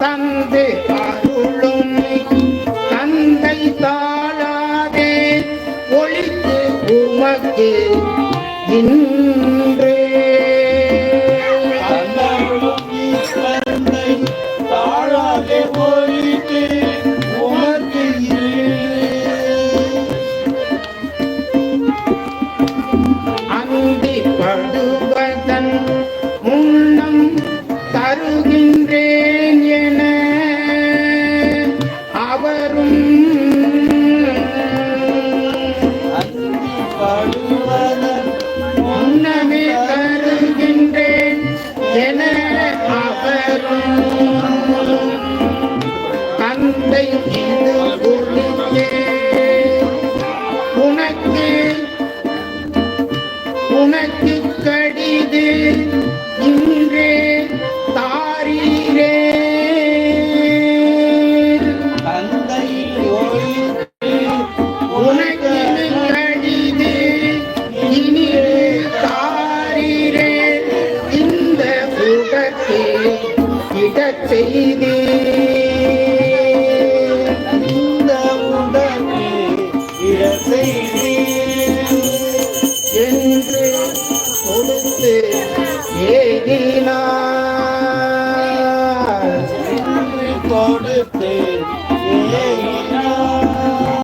தந்து அருளும் தந்தை தாழாதே ஒளித்து உமக்கு இன்றே தருகின்றேன் என அவரும் முன்னமே தருகின்றேன் என அவரும் தந்தை இது குறித்தே உனக்கு உனக்கு இடச் செய்தி. இந்த உடனே இடச் செய்தி. என்று கொடுத்து ஏதினார் கொடுத்து ஏ